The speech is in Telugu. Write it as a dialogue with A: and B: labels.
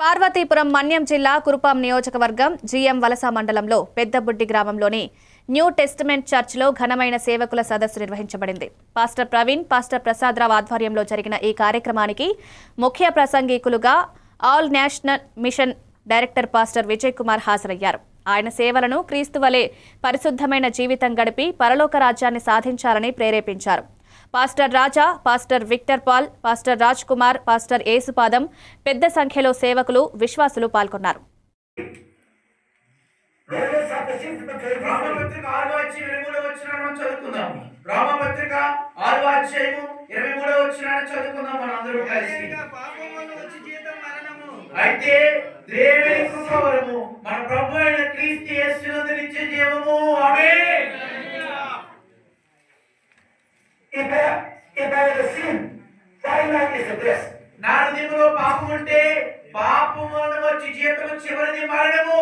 A: పార్వతీపురం మన్యం జిల్లా కురుపాం నియోజకవర్గం జీఎం వలస మండలంలో పెద్దబుడ్డి గ్రామంలోని న్యూ టెస్టిమెంట్ చర్చ్లో ఘనమైన సేవకుల సదస్సు నిర్వహించబడింది. పాస్టర్ ప్రవీణ్ పాస్టర్ ప్రసాదరావు ఆధ్వర్యంలో జరిగిన ఈ కార్యక్రమానికి ముఖ్య ప్రసంగికులుగా all national mission director pastor Vijay Kumar హాజరయ్యారు. ఆయన సేవలను క్రీస్తు వలె పరిశుద్ధమైన జీవితం గడిపి పరలోక రాజ్యాన్ని సాధించాలని ప్రేరేపించారు. Pastor Raja pastor Victor Paul pastor Raj Kumar pastor Yesupadam పెద్ద సంఖ్యలో సేవకులు విశ్వాసులు పాల్గొన్నారు.
B: అయితే దేవుని మన ప్రభు అయిన క్రీస్తు యేసునందు నిత్య జీవము. ఆమె
C: If I, if I have a sin, finite is the best.
B: నా హృదయంలో పాపం ఉంటే పాపం వలన వచ్చి జీతము చివరిది మరణము